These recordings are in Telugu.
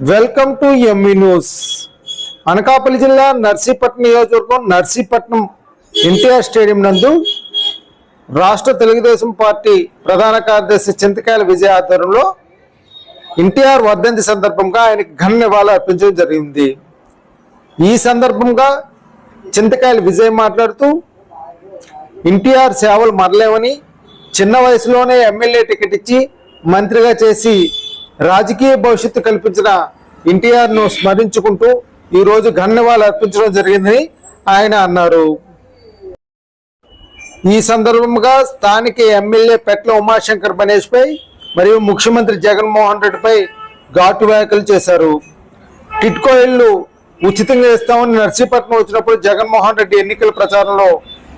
Welcome to ME news Anakapalli జిల్లా నర్సీపట్నం నియోజకవర్గం నర్సీపట్నం ఎన్టీఆర్ స్టేడియం నందు రాష్ట్ర తెలుగుదేశం పార్టీ ప్రధాన కార్యదర్శి చింతకాయల విజయ ఆధ్వర్యంలో ఎన్టీఆర్ వర్ధంతి సందర్భంగా ఆయనకు ఘన నివాళులు అర్పించడం జరిగింది. ఈ సందర్భంగా చింతకాయల విజయ్ మాట్లాడుతూ ఎన్టీఆర్ సేవలు మరలేవని చిన్న వయసులోనే ఎమ్మెల్యే టికెట్ ఇచ్చి మంత్రిగా చేసి రాజకీయ భవిష్యత్తు కల్పించిన ఎన్టీఆర్ను స్మరించుకుంటూ ఈ రోజు అర్పించడం జరిగిందని ఆయన అన్నారు. ఈ సందర్భంగా స్థానిక ఎమ్మెల్యే పెట్ల ఉమాశంకర్ గణేష్ పై మరియు ముఖ్యమంత్రి జగన్మోహన్ రెడ్డిపై ఘాటు వ్యాఖ్యలు చేశారు. టిట్కో ఇల్లు ఉచితంగా ఇస్తామని నర్సీపట్నం వచ్చినప్పుడు జగన్మోహన్ రెడ్డి ఎన్నికల ప్రచారంలో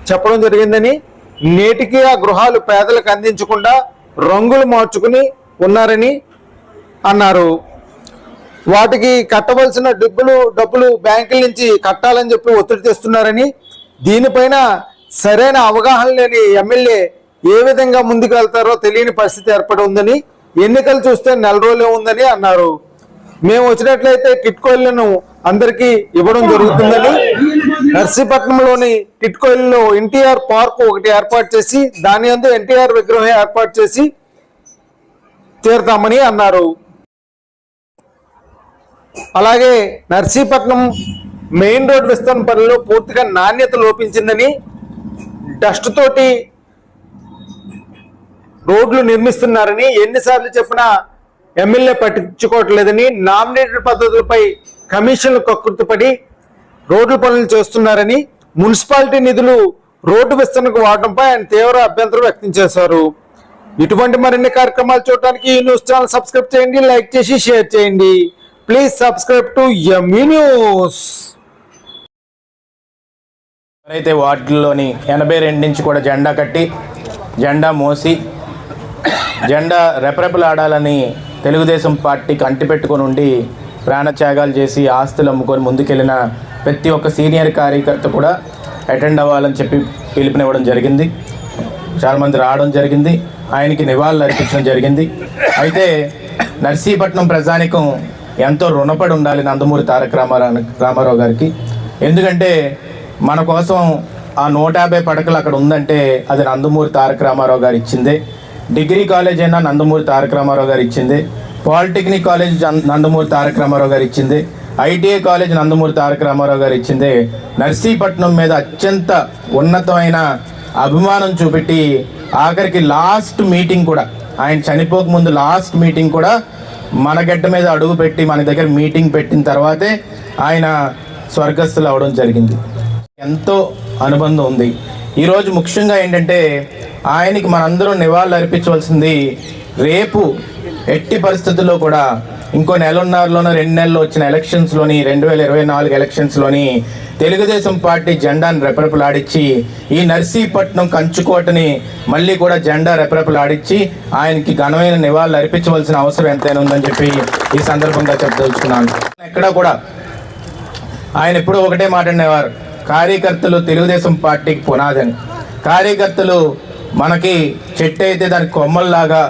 చెప్పడం జరిగిందని నేటికి ఆ గృహాలు పేదలకు అందించకుండా రంగులు మార్చుకుని ఉన్నారని అన్నారు. వాటికి కట్టవలసిన డబ్బులు డబ్బులు బ్యాంకుల నుంచి కట్టాలని చెప్పి ఒత్తిడి తెస్తున్నారని దీనిపైన సరైన అవగాహన లేని ఎమ్మెల్యే ఏ విధంగా ముందుకు వెళ్తారో తెలియని పరిస్థితి ఏర్పడి ఉందని ఎన్నికలు చూస్తే నెల రోజులే ఉందని అన్నారు. మేము వచ్చినట్లయితే కిట్కోయిలను అందరికీ ఇవ్వడం జరుగుతుందని నర్సీపట్నంలోని కిట్కోయిల్లో ఎన్టీఆర్ పార్క్ ఒకటి ఏర్పాటు చేసి దాని అందు ఎన్టీఆర్ విగ్రహం ఏర్పాటు చేసి తీరుతామని అన్నారు. అలాగే నర్సీపట్నం మెయిన్ రోడ్ విస్తరణ పనుల్లో పూర్తిగా నాణ్యత లోపించిందని డస్ట్ తోటి రోడ్లు నిర్మిస్తున్నారని ఎన్నిసార్లు చెప్పినా ఎమ్మెల్యే పట్టించుకోవట్లేదని నామినేటెడ్ పద్ధతులపై కమిషన్లు కక్కుర్తిపడి రోడ్ల పనులు చేస్తున్నారని మున్సిపాలిటీ నిధులు రోడ్డు విస్తరణకు వాడటంపై ఆయన తీవ్ర అభ్యంతరం వ్యక్తం చేశారు. ఇటువంటి మరిన్ని కార్యక్రమాలు చూడటానికి ఈ న్యూస్ ఛానల్ సబ్స్క్రైబ్ చేయండి లైక్ చేసి షేర్ చేయండి. Please subscribe to ME news ఎవరైతే వార్డుల్లోని ఎనభై రెండు నుంచి కూడా జెండా కట్టి జెండా మోసి జెండా రెపరెపలాడాలని తెలుగుదేశం పార్టీకి అంటిపెట్టుకొని ఉండి ప్రాణత్యాగాలు చేసి ఆస్తులు అమ్ముకొని ముందుకెళ్ళిన ప్రతి ఒక్క సీనియర్ కార్యకర్త కూడా అటెండ్ అవ్వాలని చెప్పి పిలుపునివ్వడం జరిగింది. చాలామంది రావడం జరిగింది. ఆయనకి నివాళులు అర్పించడం జరిగింది. అయితే నర్సీపట్నం ప్రజానికం ఎంతో రుణపడి ఉండాలి నందమూరి తారక రామారావు రామారావు గారికి. ఎందుకంటే మన కోసం ఆ నూట యాభై పడకలు అక్కడ ఉందంటే అది నందమూరి తారక రామారావు గారు ఇచ్చిందే. డిగ్రీ కాలేజ్ అయినా నందమూరి తారక రామారావు గారు ఇచ్చిందే. పాలిటెక్నిక్ కాలేజ్ నందమూరి తారక రామారావు గారు ఇచ్చిందే. ఐటీఐ కాలేజ్ నందమూరి తారక రామారావు గారు ఇచ్చిందే. నర్సీపట్నం మీద అత్యంత ఉన్నతమైన అభిమానం చూపెట్టి ఆఖరికి లాస్ట్ మీటింగ్ కూడా ఆయన చనిపోక ముందు లాస్ట్ మీటింగ్ కూడా మన గడ్డ మీద అడుగు పెట్టి మన దగ్గర మీటింగ్ పెట్టిన తర్వాతే ఆయన స్వర్గస్థులు అవడం జరిగింది. ఎంతో అనుబంధం ఉంది. ఈరోజు ముఖ్యంగా ఏంటంటే ఆయనకి మనందరం నివాళులు అర్పించవలసింది రేపు ఎట్టి పరిస్థితుల్లో కూడా ఇంకో నెలన్నరలోనో రెండు నెలల్లో వచ్చిన ఎలక్షన్స్లోని రెండు వేల ఇరవై నాలుగు ఎలక్షన్స్లోని తెలుగుదేశం పార్టీ జెండాను రెపరెపలాడించి ఈ నర్సీపట్నం కంచుకోటని మళ్ళీ కూడా జెండా రెపరెపలాడించి ఆయనకి ఘనమైన నివాళులు అర్పించవలసిన అవసరం ఎంతైనా ఉందని చెప్పి ఈ సందర్భంగా చెప్పదలుచుకున్నాను. ఎక్కడ కూడా ఆయన ఎప్పుడూ ఒకటే మాట్లాడినవారు కార్యకర్తలు తెలుగుదేశం పార్టీకి పునాదని కార్యకర్తలు మనకి చెట్టు అయితే దాని కొమ్మల్లాగా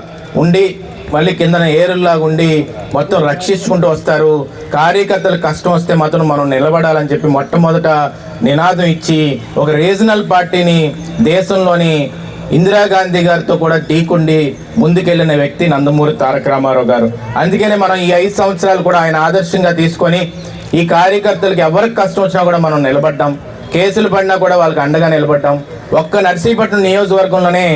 ఉండి మళ్ళీ కిందన ఏరుల్లాగా ఉండి మొత్తం రక్షించుకుంటూ వస్తారు. కార్యకర్తలు కష్టం వస్తే మాత్రం మనం నిలబడాలని చెప్పి మొట్టమొదట నినాదం ఇచ్చి ఒక రీజనల్ పార్టీని దేశంలోని ఇందిరాగాంధీ గారితో కూడా ఢీకుండి ముందుకెళ్ళిన వ్యక్తి నందమూరి తారక రామారావు గారు. అందుకనే మనం ఈ ఐదు సంవత్సరాలు కూడా ఆయన ఆదర్శంగా తీసుకొని ఈ కార్యకర్తలకు ఎవరికి కష్టం వచ్చినా కూడా మనం నిలబడ్డాం. కేసులు పడినా కూడా వాళ్ళకి అండగా నిలబడ్డాం. ఒక్క నర్సీపట్నం నియోజకవర్గంలోనే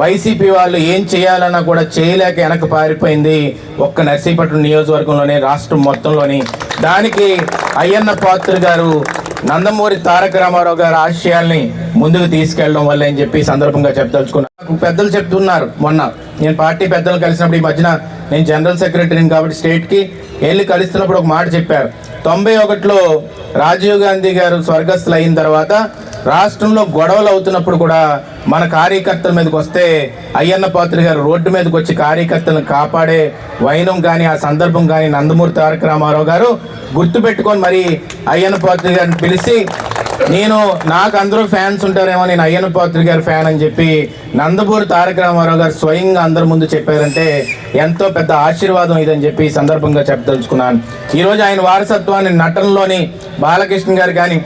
వైసీపీ వాళ్ళు ఏం చేయాలన్నా కూడా చేయలేక వెనక పారిపోయింది ఒక్క నర్సీపట్నం నియోజకవర్గంలోనే రాష్ట్రం మొత్తంలోని. దానికి అయ్యన్న పాత్ర గారు నందమూరి తారక రామారావు గారి ఆశయాల్ని ముందుకు తీసుకెళ్ళడం వల్ల అని చెప్పి సందర్భంగా చెప్పదలుచుకున్నాను నాకు పెద్దలు చెప్తున్నారు మొన్న. నేను పార్టీ పెద్దలు కలిసినప్పుడు ఈ మధ్యన నేను జనరల్ సెక్రటరీని కాబట్టి స్టేట్కి వెళ్ళి కలుస్తున్నప్పుడు ఒక మాట చెప్పారు. తొంభై ఒకటిలో రాజీవ్ గాంధీ గారు స్వర్గస్థులు అయిన తర్వాత రాష్ట్రంలో గొడవలు అవుతున్నప్పుడు కూడా మన కార్యకర్తల మీదకి వస్తే అయ్యన్న పాత్రి గారు రోడ్డు మీదకి వచ్చి కార్యకర్తలను కాపాడే వైనం కానీ ఆ సందర్భం కానీ నందమూరి తారక రామారావు గారు గుర్తుపెట్టుకొని మరి అయ్యన్న పాత్రి గారిని పిలిచి నేను నాకు అందరూ ఫ్యాన్స్ ఉంటారేమో నేను అయ్యన్న పాత్రి గారి ఫ్యాన్ అని చెప్పి నందమూరి తారక రామారావు గారు స్వయంగా అందరి ముందు చెప్పారంటే ఎంతో పెద్ద ఆశీర్వాదం ఇదని చెప్పి సందర్భంగా చెప్పదలుచుకున్నాను. ఈరోజు ఆయన వారసత్వాన్ని నటనలోని బాలకృష్ణ గారు కానీ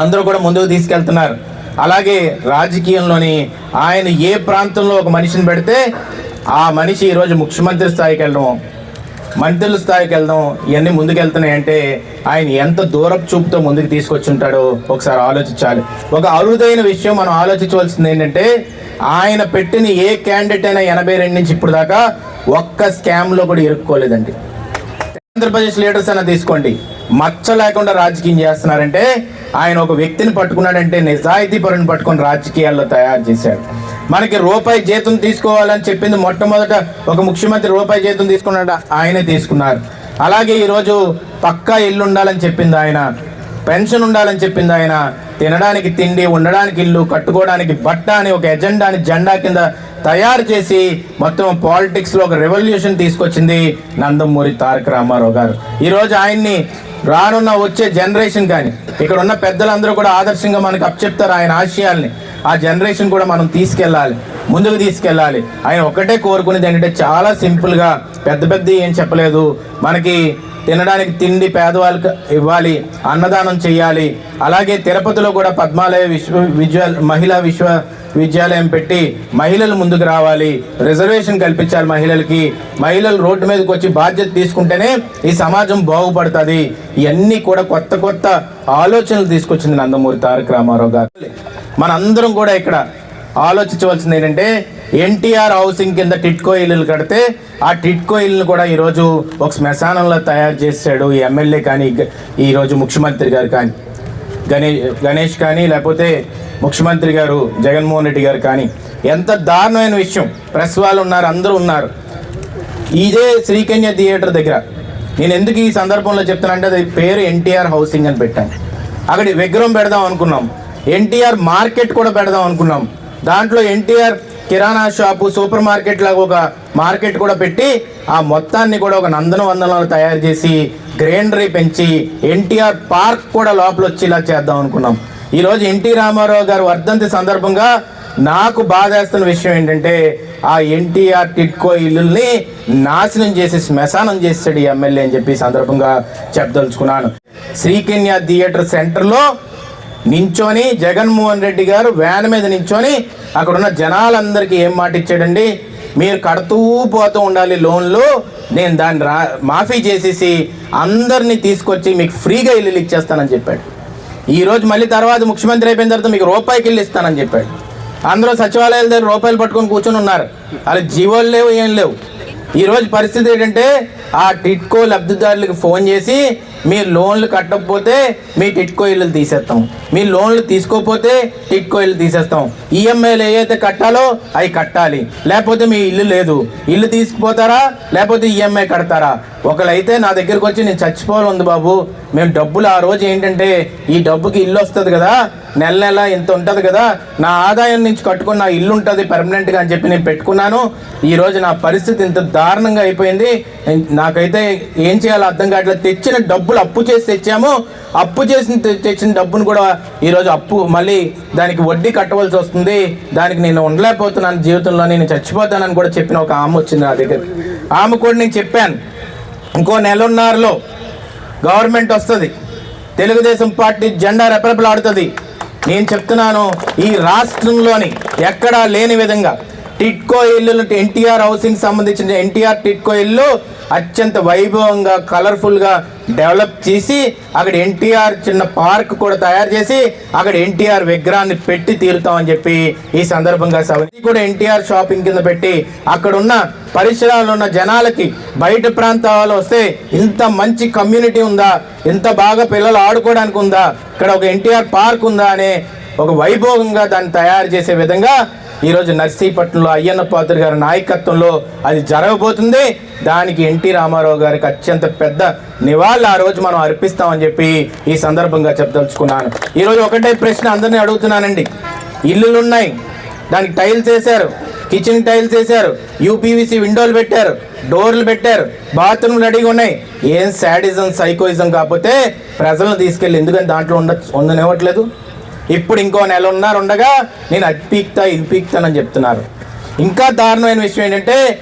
అందరూ కూడా ముందుకు తీసుకెళ్తున్నారు. అలాగే రాజకీయంలోని ఆయన ఏ ప్రాంతంలో ఒక మనిషిని పెడితే ఆ మనిషి ఈరోజు ముఖ్యమంత్రి స్థాయికి వెళ్ళడం మంత్రుల స్థాయికి వెళ్దాం ఇవన్నీ ముందుకెళ్తున్నాయి అంటే ఆయన ఎంత దూరపు చూపుతో ముందుకు తీసుకొచ్చి ఉంటాడో ఒకసారి ఆలోచించాలి. ఒక అరుదైన విషయం మనం ఆలోచించవలసింది ఏంటంటే ఆయన పెట్టిన ఏ క్యాండిడేట్ అయినా ఎనభై రెండు నుంచి ఇప్పుడు దాకా ఒక్క స్కామ్లో కూడా ఇరుక్కోలేదండి. ఆంధ్రప్రదేశ్ లీడర్స్ అయినా తీసుకోండి. మచ్చ లేకుండా రాజకీయం చేస్తున్నారంటే ఆయన ఒక వ్యక్తిని పట్టుకున్నాడంటే నిజాయితీ పరుని పట్టుకుని రాజకీయాల్లో తయారు చేశాడు మనకి రూపాయి జీతం తీసుకోవాలని చెప్పింది మొట్టమొదట ఒక ముఖ్యమంత్రి రూపాయి జీతం తీసుకున్నాడు? ఆయనే తీసుకున్నారు. అలాగే ఈరోజు పక్కా ఇల్లు ఉండాలని చెప్పింది ఆయన. పెన్షన్ ఉండాలని చెప్పింది ఆయన. తినడానికి తిండి ఉండడానికి ఇల్లు కట్టుకోవడానికి బట్ట అని ఒక ఎజెండాని జెండా కింద తయారు చేసి మొత్తం పాలిటిక్స్లో ఒక రెవల్యూషన్ తీసుకొచ్చింది నందమూరి తారక రామారావు గారు. ఈరోజు ఆయన్ని రానున్న వచ్చే జనరేషన్ కానీ ఇక్కడ ఉన్న పెద్దలందరూ కూడా ఆదర్శంగా మనకు అప్పచెప్తారు ఆయన ఆశయాల్ని. ఆ జనరేషన్ కూడా మనం తీసుకెళ్ళాలి ముందుకు తీసుకెళ్ళాలి. ఆయన ఒక్కటే కోరుకునేది ఏంటంటే చాలా సింపుల్గా పెద్ద పెద్ద ఏం చెప్పలేదు. మనకి తినడానికి తిండి పేదవాళ్ళకి ఇవ్వాలి అన్నదానం చేయాలి. అలాగే తిరుపతిలో కూడా పద్మాలయ విశ్వ విజ్వల్ మహిళా విశ్వ విద్యాలయం పెట్టి మహిళలు ముందుకు రావాలి. రిజర్వేషన్ కల్పించాలి మహిళలకి. మహిళలు రోడ్డు మీదకి వచ్చి బాధ్యత తీసుకుంటేనే ఈ సమాజం బాగుపడుతుంది. ఇవన్నీ కూడా కొత్త కొత్త ఆలోచనలు తీసుకొచ్చింది నందమూరి తారక రామారావు గారు. మనందరం కూడా ఇక్కడ ఆలోచించవలసింది ఏంటంటే ఎన్టీఆర్ హౌసింగ్ కింద టిట్కో ఇల్లులు కడితే ఆ టిట్కో ఇల్లును కూడా ఈరోజు ఒక శ్మశానంలో తయారు చేశాడు ఈ ఎమ్మెల్యే కానీ ఈరోజు ముఖ్యమంత్రి గారు కానీ గణేష్ గణేష్ కానీ లేకపోతే ముఖ్యమంత్రి గారు జగన్మోహన్ రెడ్డి గారు కానీ ఎంత దారుణమైన విషయం. ప్రెస్ వాళ్ళు ఉన్నారు అందరూ ఉన్నారు. ఇదే శ్రీకన్య థియేటర్ దగ్గర. నేను ఎందుకు ఈ సందర్భంలో చెప్తానంటే అది పేరు ఎన్టీఆర్ హౌసింగ్ అని పెట్టాను. అక్కడ విగ్రహం పెడదాం అనుకున్నాం. ఎన్టీఆర్ మార్కెట్ కూడా పెడదాం అనుకున్నాం. దాంట్లో ఎన్టీఆర్ కిరాణా షాపు సూపర్ మార్కెట్ లాగా ఒక మార్కెట్ కూడా పెట్టి ఆ మొత్తాన్ని కూడా ఒక నందన వందనాలు తయారు చేసి గ్రీనరీ పెంచి ఎన్టీఆర్ పార్క్ కూడా లోపల వచ్చేలా చేద్దాం అనుకున్నాం. ఈరోజు ఎన్టీ రామారావు గారు వర్ధంతి సందర్భంగా నాకు బాధేస్తున్న విషయం ఏంటంటే ఆ ఎన్టీఆర్ టిట్కో ఇల్లుల్ని నాశనం చేసి శ్మశానం చేసాడు ఈ ఎమ్మెల్యే అని చెప్పి సందర్భంగా చెప్పదలుచుకున్నాను. శ్రీకన్య థియేటర్ సెంటర్లో నించొని జగన్మోహన్ రెడ్డి గారు వ్యాన్ మీద నించొని అక్కడున్న జనాలందరికీ ఏం మాట ఇచ్చాడండి? మీరు కడుతూ పోతూ ఉండాలి లోన్లు నేను దాన్ని రా మాఫీ చేసేసి అందరినీ తీసుకొచ్చి మీకు ఫ్రీగా ఇల్లు ఇచ్చేస్తానని చెప్పాడు. ఈరోజు మళ్ళీ తర్వాత ముఖ్యమంత్రి అయిపోయిన తర్వాత మీకు రూపాయికి ఇల్లు ఇస్తానని చెప్పాడు. అందరూ సచివాలయాల దగ్గర రూపాయలు పట్టుకొని కూర్చొని ఉన్నారు. అలా జీవోలు లేవు ఏం లేవు. ఈరోజు పరిస్థితి ఏంటంటే ఆ టిట్కో లబ్ధిదారులకు ఫోన్ చేసి మీ లోన్లు కట్టకపోతే మీ టిట్కో ఇల్లు తీసేస్తాం. మీ లోన్లు తీసుకోకపోతే టిట్కో ఇల్లు తీసేస్తాం. ఈఎంఐలు ఏవైతే కట్టాలో అవి కట్టాలి. లేకపోతే మీ ఇల్లు లేదు. ఇల్లు తీసుకుపోతారా? లేకపోతే ఈఎంఐ కడతారా? ఒకళ్ళైతే నా దగ్గరకు వచ్చి నేను చచ్చిపోవాలి ఉంది బాబు. మేము డబ్బులు ఆ రోజు ఏంటంటే ఈ డబ్బుకి ఇల్లు వస్తుంది కదా. నెల నెల ఇంత ఉంటుంది కదా. నా ఆదాయం నుంచి కట్టుకున్న నా ఇల్లు ఉంటుంది పర్మనెంట్గా అని చెప్పి నేను పెట్టుకున్నాను. ఈరోజు నా పరిస్థితి ఇంత దారుణంగా అయిపోయింది. నాకైతే ఏం చేయాలో అర్థం కావట్లేదు. తెచ్చిన డబ్బులు అప్పు చేసి తెచ్చాము అప్పు చేసిన తెచ్చిన డబ్బును కూడా ఈరోజు అప్పు మళ్ళీ దానికి వడ్డీ కట్టవలసి వస్తుంది. దానికి నేను ఉండలేకపోతున్నాను జీవితంలో నేను చచ్చిపోతానని కూడా చెప్పిన ఒక ఆమె వచ్చింది నా దగ్గర. ఆమె కూడా నేను చెప్పాను. ఇంకో నెలన్నరలో గవర్నమెంట్ వస్తుంది. తెలుగుదేశం పార్టీ జెండా రెపరెపలాడుతుంది. నేను చెప్తున్నాను ఈ రాష్ట్రంలోని ఎక్కడా లేని విధంగా టిట్కో ఇల్లు ఎన్టీఆర్ హౌసింగ్ సంబంధించిన ఎన్టీఆర్ టిట్కో ఇల్లు అత్యంత వైభవంగా కలర్ఫుల్గా డెవలప్ చేసి అక్కడ ఎన్టీఆర్ చిన్న పార్క్ కూడా తయారు చేసి అక్కడ ఎన్టీఆర్ విగ్రహాన్ని పెట్టి తీరుతామని చెప్పి ఈ సందర్భంగా సవరి కూడా ఎన్టీఆర్ షాపింగ్ కింద పెట్టి అక్కడ ఉన్న పరిసరాల్లో ఉన్న జనాలకి బయట ప్రాంతాలు వస్తే ఇంత మంచి కమ్యూనిటీ ఉందా? ఇంత బాగా పిల్లలు ఆడుకోవడానికి ఉందా? ఇక్కడ ఒక ఎన్టీఆర్ పార్క్ ఉందా అనే ఒక వైభోగంగా దాన్ని తయారు చేసే విధంగా ఈరోజు నర్సీపట్నంలో అయ్యన్న పాత్ర గారి నాయకత్వంలో అది జరగబోతుంది. దానికి ఎన్టీ రామారావు గారికి అత్యంత పెద్ద నివాళులు ఆ రోజు మనం అర్పిస్తామని చెప్పి ఈ సందర్భంగా చెప్పదలుచుకున్నాను. ఈరోజు ఒకటే ప్రశ్న అందరినీ అడుగుతున్నానండి. ఇల్లులు ఉన్నాయి. దానికి టైల్స్ వేశారు కిచెన్ టైల్స్ వేశారు యూపీవీసీ విండోలు పెట్టారు. డోర్లు పెట్టారు. బాత్రూమ్లు రెడీగా ఉన్నాయి. ఏం శాడిజం సైకోయిజం కాకపోతే ప్రజలను తీసుకెళ్ళి ఎందుకని దాంట్లో ఉండ ఉండనివ్వట్లేదు? ఇప్పుడు ఇంకో నెల ఉన్నారు ఉండగా నేను అది పీక్తా ఇది పీక్తానని చెప్తున్నారు. ఇంకా దారుణమైన విషయం ఏంటంటే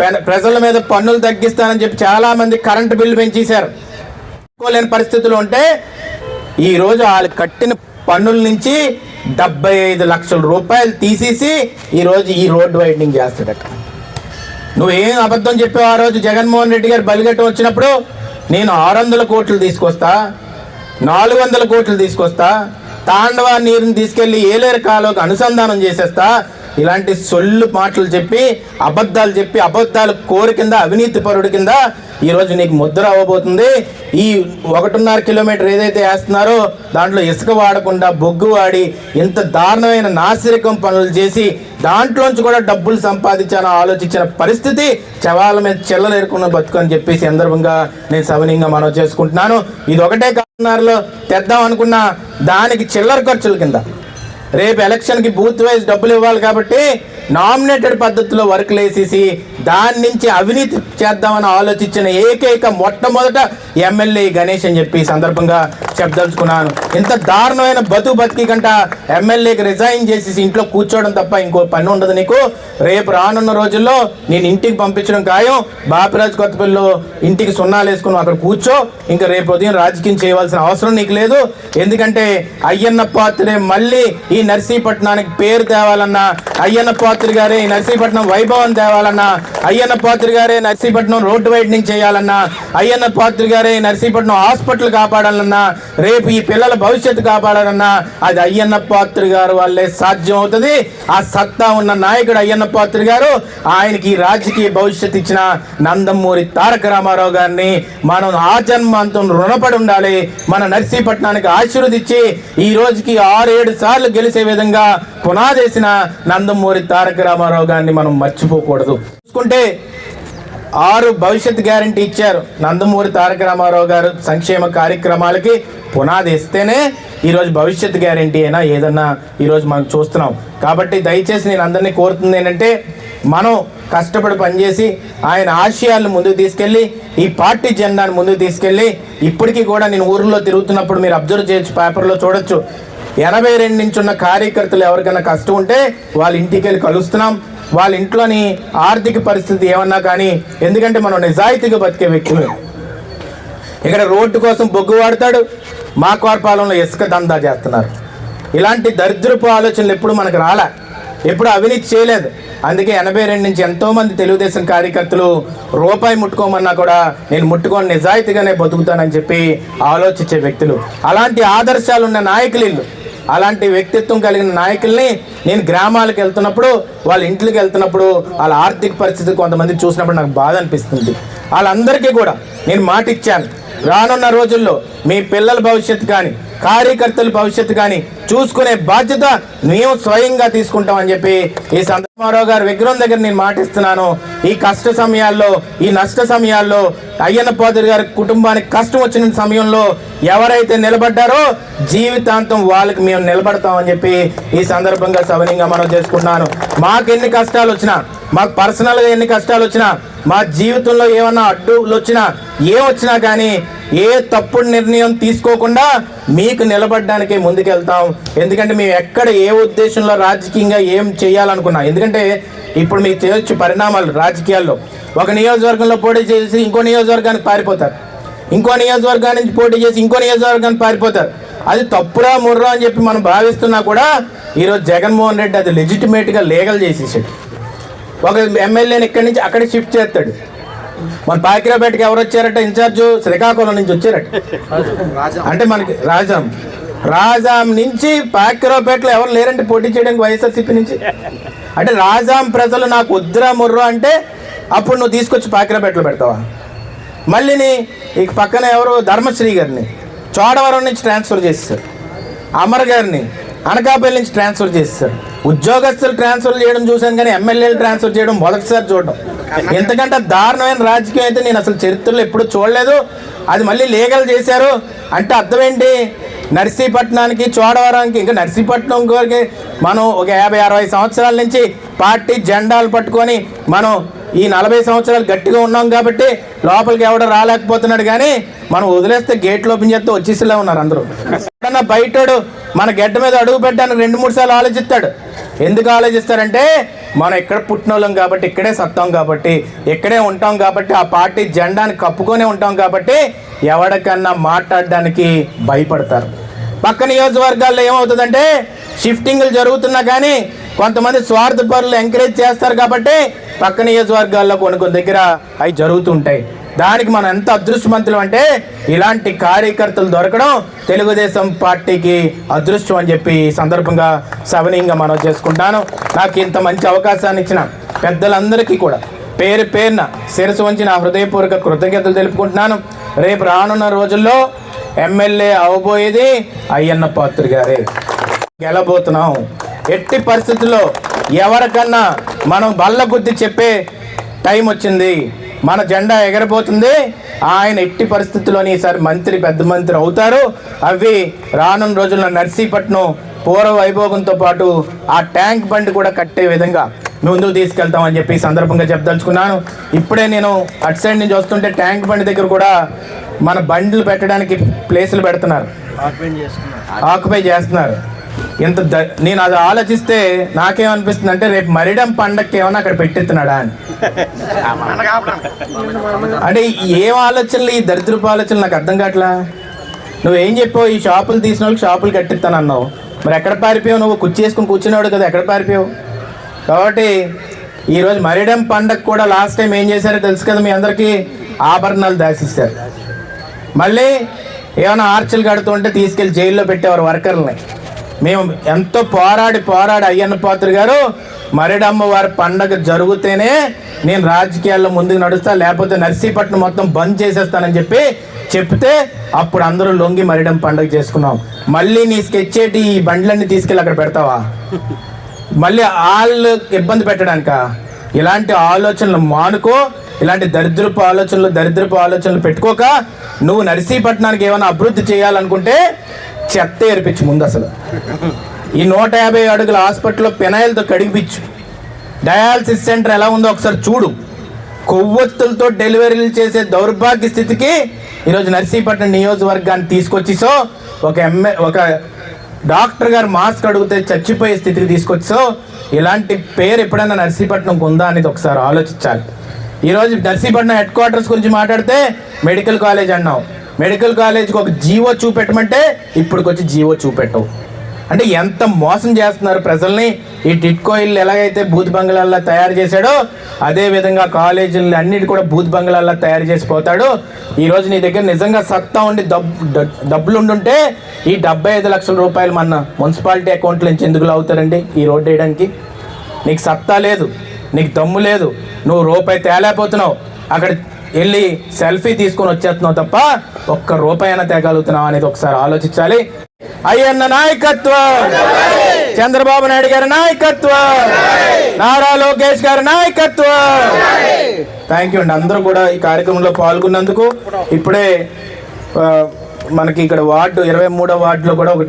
పె- ప్రజల మీద పన్నులు తగ్గిస్తానని చెప్పి చాలామంది కరెంటు బిల్లు పెంచేశారు. లేని పరిస్థితులు ఉంటే ఈరోజు వాళ్ళు కట్టిన పన్నుల నుంచి డెబ్బై ఐదు లక్షల రూపాయలు తీసేసి ఈరోజు ఈ రోడ్డు వైడనింగ్ చేస్తాడట. నువ్వేం అబద్ధం చెప్పావు ఆ రోజు? జగన్మోహన్ రెడ్డి గారు బలిగట్టం వచ్చినప్పుడు నేను ఆరు వందల కోట్లు తీసుకొస్తా నాలుగు వందల కోట్లు తీసుకొస్తా తాండవ నీరుని తీసుకెళ్ళి ఏలేరు కాలువకు అనుసంధానం చేసేస్తా. ఇలాంటి సొల్లు మాటలు చెప్పి అబద్ధాలు చెప్పి అబద్ధాలు కోరి కింద అవినీతి పరుడు కింద ఈరోజు నీకు ముద్ర అవ్వబోతుంది. ఈ ఒకటిన్నర కిలోమీటర్ ఏదైతే వేస్తున్నారో దాంట్లో ఇసుక వాడకుండా బొగ్గు వాడి ఇంత దారుణమైన నాసిరకం పనులు చేసి దాంట్లోంచి కూడా డబ్బులు సంపాదించాలని ఆలోచించిన పరిస్థితి చవాల మీద చెల్లలేరుకున్న బతుకు అని చెప్పేసి సందర్భంగా నేను సవనీయంగా మనం చేసుకుంటున్నాను. ఇది ఒకటే తెద్దాం అనుకున్న దానికి చిల్లర ఖర్చుల కింద. రేపు ఎలక్షన్కి బూత్ వైజ్ డబ్బులు ఇవ్వాలి కాబట్టి నామినేటెడ్ పద్ధతిలో వర్క్లు వేసేసి దాని నుంచి అవినీతి చేద్దామని ఆలోచించిన ఏకైక మొట్టమొదట ఎమ్మెల్యే గణేష్ అని చెప్పి సందర్భంగా చెప్పదలుచుకున్నాను. ఇంత దారుణమైన బతు బతికి కంట ఎమ్మెల్యేకి రిజైన్ చేసేసి ఇంట్లో కూర్చోవడం తప్ప ఇంకో పని ఉండదు నీకు. రేపు రానున్న రోజుల్లో నేను ఇంటికి పంపించడం ఖాయం. బాపిరాజ్ కొత్తపల్లిలో ఇంటికి సున్నాలు వేసుకుని అక్కడ కూర్చో. ఇంకా రేపు ఉదయం రాజకీయం చేయవలసిన అవసరం నీకు లేదు. ఎందుకంటే అయ్యన్న పాత్రే మళ్ళీ ఈ నర్సీపట్నానికి పేరు తేవాలన్నా అయ్యన్న పాత్రి గారే ఈ నర్సీపట్నం వైభవం తేవాలన్నా అయ్యన్న పాత్రి గారే నర్సీపట్నం రోడ్డు వైడ్నింగ్ చేయాలన్నా అయ్యన్న పాత్రి గారే ఈ నర్సీపట్నం హాస్పిటల్ కాపాడాలన్నా రేపు ఈ పిల్లల భవిష్యత్తు కాపాడాలన్నా అది అయ్యన్న పాత్రి గారు వల్లే సాధ్యం అవుతుంది ఆ సత్తా ఉన్న నాయకుడు అయ్యన్న పాత్రి గారు ఆయనకి రాజకీయ భవిష్యత్తు ఇచ్చిన నందమూరి తారక రామారావు గారిని మనం ఆజన్మాంతం రుణపడి ఉండాలి. మన నర్సీపట్నానికి ఆశీర్వదించి ఈ రోజుకి ఆరు ఏడు సార్లు తెలిసే విధంగా పునాదేసిన నందమూరి తారక రామారావు గారిని మనం మర్చిపోకూడదు. చూసుకుంటే ఆరు భవిష్యత్ గ్యారంటీ ఇచ్చారు. నందమూరి తారక రామారావు గారు సంక్షేమ కార్యక్రమాలకి పునాది ఇస్తేనే ఈరోజు భవిష్యత్ గ్యారంటీ అయినా ఏదన్నా ఈరోజు మనం చూస్తున్నాం. కాబట్టి దయచేసి నేను అందరినీ కోరుతుంది ఏంటంటే మనం కష్టపడి పనిచేసి ఆయన ఆశయాలను ముందుకు తీసుకెళ్ళి ఈ పార్టీ జెండాను ముందుకు తీసుకెళ్ళి ఇప్పటికీ కూడా నేను ఊర్లో తిరుగుతున్నప్పుడు మీరు అబ్జర్వ్ చేయొచ్చు పేపర్లో చూడొచ్చు. ఎనభై రెండు నుంచి ఉన్న కార్యకర్తలు ఎవరికైనా కష్టం ఉంటే వాళ్ళ ఇంటికి వెళ్ళి కలుస్తున్నాం. వాళ్ళ ఇంట్లోని ఆర్థిక పరిస్థితి ఏమన్నా కానీ ఎందుకంటే మనం నిజాయితీగా బతికే వ్యక్తులు. ఇక్కడ రోడ్డు కోసం బొగ్గు వాడతాడు. మా కోరపాలెంలో ఇసుక దందా చేస్తున్నారు. ఇలాంటి దరిద్రపు ఆలోచనలు ఎప్పుడు మనకు రాలే? ఎప్పుడు అవినీతి చేయలేదు. అందుకే ఎనభై రెండు నుంచి ఎంతోమంది తెలుగుదేశం కార్యకర్తలు రూపాయి ముట్టుకోమన్నా కూడా నేను ముట్టుకొని నిజాయితీగానే బతుకుతానని చెప్పి ఆలోచించే వ్యక్తులు. అలాంటి ఆదర్శాలు ఉన్న నాయకులు వీళ్ళు. అలాంటి వ్యక్తిత్వం కలిగిన నాయకుల్ని నేను గ్రామాలకు వెళ్తున్నప్పుడు వాళ్ళ ఇంట్లోకి వెళ్తున్నప్పుడు వాళ్ళ ఆర్థిక పరిస్థితి కొంతమంది చూసినప్పుడు నాకు బాధ అనిపిస్తుంది. వాళ్ళందరికీ కూడా నేను మాట ఇచ్చాను రానున్న రోజుల్లో మీ పిల్లల భవిష్యత్తు కానీ కార్యకర్తల భవిష్యత్తు కానీ చూసుకునే బాధ్యత మేము స్వయంగా తీసుకుంటామని చెప్పి ఈ సందర్భరావు గారి విగ్రహం దగ్గర నేను మాటిస్తున్నాను. ఈ కష్ట సమయాల్లో ఈ నష్ట సమయాల్లో అయ్యన్న పోదరి గారి కుటుంబానికి కష్టం వచ్చిన సమయంలో ఎవరైతే నిలబడ్డారో జీవితాంతం వాళ్ళకి మేము నిలబడతామని చెప్పి ఈ సందర్భంగా సవనీయంగా మనం చేసుకున్నాను మాకు ఎన్ని కష్టాలు వచ్చినా మాకు పర్సనల్గా ఎన్ని కష్టాలు వచ్చినా మా జీవితంలో ఏమన్నా అడ్డులు వచ్చినా ఏ వచ్చినా కానీ ఏ తప్పుడు నిర్ణయం తీసుకోకుండా మీకు నిలబడడానికి ముందుకెళ్తాం. ఎందుకంటే మేము ఎక్కడ ఏ ఉద్దేశంలో రాజకీయంగా ఏం చేయాలనుకున్నా ఎందుకంటే ఇప్పుడు మీకు చేయొచ్చు పరిణామాలు రాజకీయాల్లో. ఒక నియోజకవర్గంలో పోటీ చేసి ఇంకో నియోజకవర్గానికి పారిపోతారు. ఇంకో నియోజకవర్గానికి నుంచి పోటీ చేసి ఇంకో నియోజకవర్గానికి పారిపోతారు. అది తప్పురా ముర్రా అని చెప్పి మనం భావిస్తున్నా కూడా ఈరోజు జగన్మోహన్ రెడ్డి అది లెజిటిమేట్గా లీగల్ చేసేసాడు. ఒక ఎమ్మెల్యేని ఇక్కడి నుంచి అక్కడికి షిఫ్ట్ చేస్తాడు. మన పాకిరాపేటకి ఎవరు వచ్చారట? ఇన్ఛార్జ్ శ్రీకాకుళం నుంచి వచ్చారట. అంటే మనకి రాజాం. రాజాం నుంచి పాకిరాపేటలో ఎవరు లేరంటే పోటీ చేయడానికి వైఎస్ఆర్సీపీ నుంచి? అంటే రాజాం ప్రజలు నాకు వద్దురా ముర్రు అంటే అప్పుడు నువ్వు తీసుకొచ్చి పాకిరాపేటలో పెడతావా? మళ్ళీని ఇక పక్కన ఎవరు? ధర్మశ్రీ గారిని. చోడవరం నుంచి ట్రాన్స్ఫర్ చేస్తారు. అమర్ గారిని. అనకాపల్లి నుంచి ట్రాన్స్ఫర్ చేస్తారు. ఉద్యోగస్తులు ట్రాన్స్ఫర్ చేయడం చూశాను కానీ ఎమ్మెల్యేలు ట్రాన్స్ఫర్ చేయడం మొదటిసారి చూడడం ఎంతకంటే దారుణమైన రాజకీయం అయితే నేను అసలు చరిత్రలో ఎప్పుడూ చూడలేదు. అది మళ్ళీ లీగల్ చేశారు. అంటే అర్థం ఏంటి? నర్సీపట్నానికి చోడవరానికి ఇంకా నర్సీపట్నం వరకు మనం ఒక యాభై అరవై సంవత్సరాల నుంచి పార్టీ జెండాలు పట్టుకొని మనం ఈ నలభై సంవత్సరాలు గట్టిగా ఉన్నాం కాబట్టి లోపలికి ఎవడో రాలేకపోతున్నాడు కానీ మనం వదిలేస్తే గేట్లు ఓపెన్ చేస్తే వచ్చేసేలా ఉన్నారు అందరూ. కన్నా బయటోడు మన గడ్డ మీద అడుగు పెట్టడానికి రెండు మూడు సార్లు ఆలోచిస్తాడు. ఎందుకు ఆలోచిస్తారంటే మనం ఇక్కడ పుట్టినోళ్ళం కాబట్టి ఇక్కడే సత్తాం కాబట్టి ఇక్కడే ఉంటాం కాబట్టి ఆ పార్టీ జెండాని కప్పుకొనే ఉంటాం కాబట్టి ఎవరికన్నా మాట్లాడడానికి భయపడతారు. పక్క నియోజకవర్గాల్లో ఏమవుతుందంటే షిఫ్టింగ్లు జరుగుతున్నా కానీ కొంతమంది స్వార్థపరులు ఎంకరేజ్ చేస్తారు కాబట్టి పక్క నియోజకవర్గాల్లో కొన్ని కొన్ని దగ్గర అవి జరుగుతుంటాయి. దానికి మనం ఎంత అదృష్టవంతులు అంటే ఇలాంటి కార్యకర్తలు దొరకడం తెలుగుదేశం పార్టీకి అదృష్టం అని చెప్పి ఈ సందర్భంగా సవనీయంగా మనం చేసుకుంటాను. నాకు ఇంత మంచి అవకాశాన్ని ఇచ్చిన పెద్దలందరికీ కూడా పేరు పేరున శిరసు వంచి నా హృదయపూర్వక కృతజ్ఞతలు తెలుపుకుంటున్నాను. రేపు రానున్న రోజుల్లో ఎమ్మెల్యే అవబోయేది అయ్యన్న పాత్ర గారే. గెలబోతున్నాం. ఎట్టి పరిస్థితుల్లో ఎవరికన్నా మనం బల్ల బుద్ధి చెప్పే టైం వచ్చింది. మన జెండా ఎగరబోతుంది. ఆయన ఎట్టి పరిస్థితుల్లోని ఈసారి మంత్రి పెద్ద మంత్రి అవుతారు. అవి రానున్న రోజుల్లో నర్సీపట్నం పూర్వ వైభోగంతో పాటు ఆ ట్యాంక్ బండి కూడా కట్టే విధంగా ముందుకు తీసుకెళ్తామని చెప్పి సందర్భంగా చెప్పదలుచుకున్నాను. ఇప్పుడే నేను అటు సైడ్ నుంచి వస్తుంటే ట్యాంక్ బండి దగ్గర కూడా మన బండ్లు పెట్టడానికి ప్లేసులు పెడుతున్నారు. ఆక్యుపై చేస్తున్నారు. ఇంత ద- నేను అది ఆలోచిస్తే నాకేమనిపిస్తుంది అంటే రేపు మరిడం పండక్కి ఏమన్నా అక్కడ పెట్టెత్తున్నాడా అని. అంటే ఏం ఆలోచనలు ఈ దరిద్రపు ఆలోచనలు నాకు అర్థం కావట్లా? నువ్వేం చెప్పావు? ఈ షాపులు తీసిన వాళ్ళకి షాపులు కట్టిస్తాను అన్నావు మరి ఎక్కడ పారిపోయావు నువ్వు? కుర్చీ వేసుకుని కూర్చునేవాడు కదా ఎక్కడ పారిపోయావు? కాబట్టి ఈరోజు మరిడం పండగ కూడా లాస్ట్ టైం ఏం చేశారో తెలుసు కదా మీ అందరికీ ఆభరణాలు దాసిస్తారు మళ్ళీ ఏమైనా ఆర్చలు కడుతుంటే తీసుకెళ్ళి జైల్లో పెట్టేవారు వర్కర్లని మేము ఎంతో పోరాడి పోరాడి అయ్యన్న పాత్ర గారు మరిడమ్మ వారి పండగ జరిగితేనే నేను రాజకీయాల్లో ముందుకు నడుస్తా లేకపోతే నర్సీపట్నం మొత్తం బంద్ చేసేస్తానని చెప్పి చెప్తే అప్పుడు అందరూ లొంగి మరిడం పండగ చేసుకున్నాం. మళ్ళీ నీ స్కెచ్ ఈ బండ్లన్నీ తీసుకెళ్ళి అక్కడ పెడతావా? మళ్ళీ వాళ్ళు ఇబ్బంది పెట్టడానిక? ఇలాంటి ఆలోచనలు మానుకో ఇలాంటి దరిద్రపు ఆలోచనలు దరిద్రపు ఆలోచనలు పెట్టుకోక నువ్వు నర్సీపట్నానికి ఏమైనా అభివృద్ధి చేయాలనుకుంటే చెత్త ఏర్పించు ముందు అసలు. ఈ నూట యాభై అడుగుల హాస్పిటల్లో పెనాయిల్తో కడిగిపించు. డయాలసిస్ సెంటర్ ఎలా ఉందో ఒకసారి చూడు. కొవ్వొత్తులతో డెలివరీలు చేసే దౌర్భాగ్య స్థితికి ఈరోజు నర్సీపట్నం నియోజకవర్గాన్ని తీసుకొచ్చిసో ఒక ఎంఏ ఒక డాక్టర్ గారు మాస్క్ అడిగితే చచ్చిపోయే స్థితికి తీసుకొచ్చో ఇలాంటి పేరు ఎప్పుడైనా నర్సీపట్నంకు ఉందా అనేది ఒకసారి ఆలోచించాలి. ఈరోజు నర్సీపట్నం హెడ్ క్వార్టర్స్ గురించి మాట్లాడితే మెడికల్ కాలేజ్ అన్నావు. మెడికల్ కాలేజ్కి ఒక జీవో చూపెట్టమంటే ఇప్పటికొచ్చి జీవో చూపెట్టవు. అంటే ఎంత మోసం చేస్తున్నారు ప్రజల్ని? ఈ టిట్కో ఇల్లు ఎలాగైతే బూత్ బంగ్లాల్లో తయారు చేశాడో అదే విధంగా కాలేజీలు అన్నిటి కూడా బూత్ బంగ్లాల్లో తయారు చేసి పోతాడు. ఈరోజు నీ దగ్గర నిజంగా సత్తా ఉండి డబ్ డబ్బులు ఉండుంటే ఈ డెబ్బై ఐదు లక్షల రూపాయలు మన మున్సిపాలిటీ అకౌంట్లో నుంచి ఎందుకు అవుతారండి ఈ రోడ్డు వేయడానికి? నీకు సత్తా లేదు నీకు దమ్ము లేదు నువ్వు రూపాయి తేలేకపోతున్నావు. అక్కడ వెళ్ళి సెల్ఫీ తీసుకొని వచ్చేస్తున్నావు తప్ప ఒక్క రూపాయి అయినా తేగలుగుతున్నావు అనేది ఒకసారి ఆలోచించాలి. అయ్యన్న నాయకత్వం! చంద్రబాబు నాయుడు గారి నాయకత్వం! నారా లోకేష్ గారి నాయకత్వం! థ్యాంక్ యూ అండి. అందరూ కూడా ఈ కార్యక్రమంలో పాల్గొన్నందుకు. ఇప్పుడే మనకి ఇక్కడ వార్డు ఇరవై మూడో వార్డులో కూడా ఒక